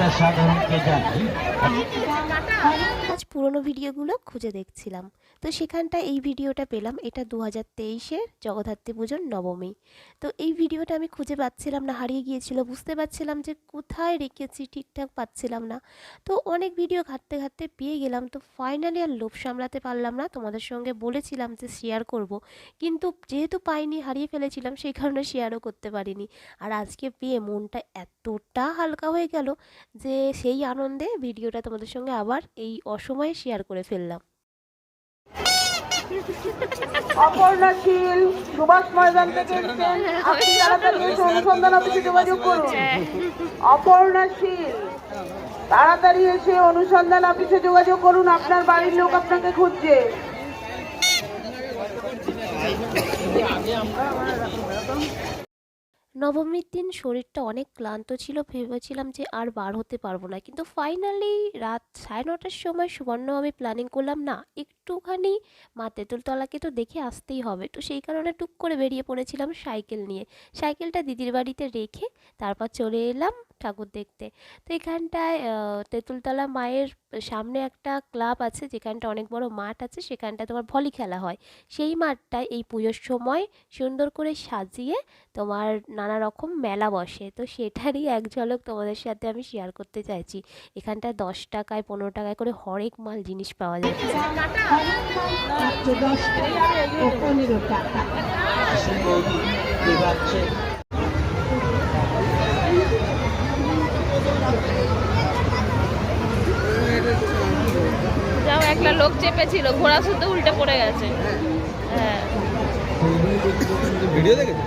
तशागरम के जाती আজ পুরনো ভিডিওগুলো খুঁজে দেখছিলাম। তো সেখানটা এই ভিডিওটা পেলাম। এটা দু হাজার তেইশের জগদ্ধাত্রী পুজোর নবমী। তো এই ভিডিওটা আমি খুঁজে পাচ্ছিলাম না, হারিয়ে গিয়েছিল। বুঝতে পারছিলাম যে কোথায় রেখেছি, ঠিকঠাক পাচ্ছিলাম না। তো অনেক ভিডিও ঘাঁটতে ঘাঁটতে পেয়ে গেলাম। তো ফাইনালি আর লোভ সামলাতে পারলাম না। তোমাদের সঙ্গে বলেছিলাম যে শেয়ার করব। কিন্তু যেহেতু পাইনি, হারিয়ে ফেলেছিলাম, সেই কারণে শেয়ারও করতে পারিনি। আর আজকে পেয়ে মনটা এতটা হালকা হয়ে গেল যে সেই আনন্দে ভিডিওটা তোমাদের সঙ্গে আবার এই অসময়ে শেয়ার করে ফেললাম। অপর্ণাশীল আপনি তাড়াতাড়ি অনুসন্ধান অফিসে যোগাযোগ করুন। অপর্ণাশীল, তাড়াতাড়ি এসে অনুসন্ধান অফিসে যোগাযোগ করুন। আপনার বাড়ির লোক আপনাকে খুঁজছে। নবমীর দিন শরীরটা অনেক ক্লান্ত ছিল, ভেবেছিলাম যে আর বার হতে পারব না। কিন্তু ফাইনালি রাত সাড়ে নটার সময় সুবর্ণ আমি প্ল্যানিং করলাম, না, একটুখানি মা তেঁতুলতলাকে তো দেখে আসতেই হবে। তো সেই কারণে টুক করে বেরিয়ে পড়েছিলাম সাইকেল নিয়ে। সাইকেলটা দিদির বাড়িতে রেখে তারপর চলে এলাম ঠাকুর দেখতে। তো এখানটায় তেঁতুলতলা মায়ের সামনে একটা ক্লাব আছে, যেখানটা অনেক বড় মাঠ আছে, সেখানটা তোমার ভলি খেলা হয়। সেই মাঠটায় এই পুজোর সময় সুন্দর করে সাজিয়ে তোমার নানা রকম মেলা বসে। তো সেটারই এক ঝলক তোমাদের সাথে আমি শেয়ার করতে চাইছি। এখানটায় দশ টাকায় পনেরো টাকায় করে হরেক মাল জিনিস পাওয়া যায়। যাও একটা লোক চেপেছিল ঘোড়া শুদ্ধ উল্টে পড়ে গেছে। হ্যাঁ। ভিডিও দেখেছ?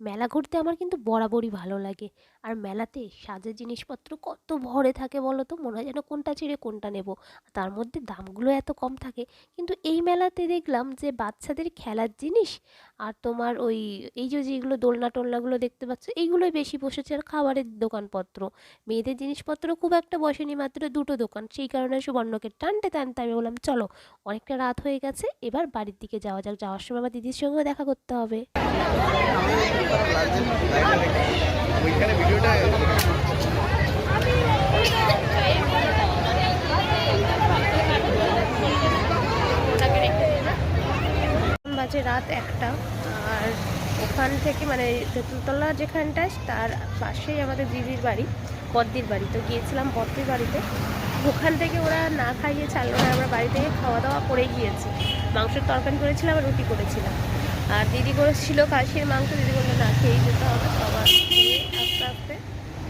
মেলা ঘুরতে আমার কিন্তু বরাবরই ভালো লাগে। আর মেলাতে সাজের জিনিসপত্র কত ভরে থাকে বলো তো? মনে হয় যেন কোনটা ছেড়ে কোনটা নেব। তার মধ্যে দামগুলো এত কম থাকে। কিন্তু এই মেলাতে দেখলাম যে বাচ্চাদের খেলার জিনিস আর তোমার ওই, এই যে যেগুলো দোলনা টোলনাগুলো দেখতে পাচ্ছ, এইগুলোই বেশি বসেছে আর খাবারের দোকানপত্র। মেয়েদের জিনিসপত্র খুব একটা বসেনি, মাত্র দুটো দোকান। সেই কারণে সুবর্ণকে টানতে টানতে আমি বললাম, চলো, অনেকটা রাত হয়ে গেছে, এবার বাড়ির দিকে যাওয়া যাক। যাওয়ার সময় আমার দিদির সঙ্গেও দেখা করতে হবে। রাত একটা। আর ওখান থেকে মানে তেঁতুলতলা যেখানটায়, তার পাশেই আমাদের দিদির বাড়ি, বদ্দির বাড়ি। তো গিয়েছিলাম বদ্দির বাড়িতে। ওখান থেকে ওরা না খাইয়ে ছাড়লো না, আমরা বাড়ি থেকে খাওয়া দাওয়া করে গিয়েছি। মাংসের তরকারি করেছিলাম আর রুটি করেছিলাম। আর দিদি করেছিল কাশির মাংস। দিদি বলল, না, খেয়েই যেতে হবে সবার খেয়ে আস্তে আস্তে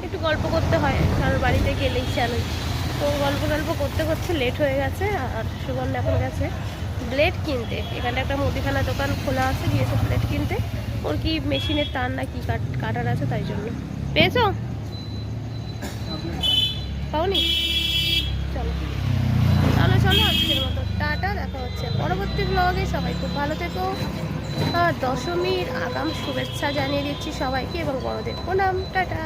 একটু গল্প করতে হয়। কারোর বাড়িতে গেলেই জানোই তো গল্প গল্প করতে করতে লেট হয়ে গেছে, আর সুবর্ণ এখন গেছে। ব্লেড কিনতে। এখানে একটা মুদিখানা দোকান খোলা আছে গিয়েছে ব্লেড কিনতে। ওর কি মেশিনের তার না কি কাট কাটার আছে তাই জন্য। পেয়েছ? পাওনি? চলো। চলো চলো, আজকের মতো টাটা, দেখা হচ্ছে পরবর্তী ব্লগে সবাই খুব ভালো থেকো। দশমীর আগাম শুভেচ্ছা জানিয়ে দিচ্ছি সবাইকে এবং বড়দের প্রণাম। টাটা।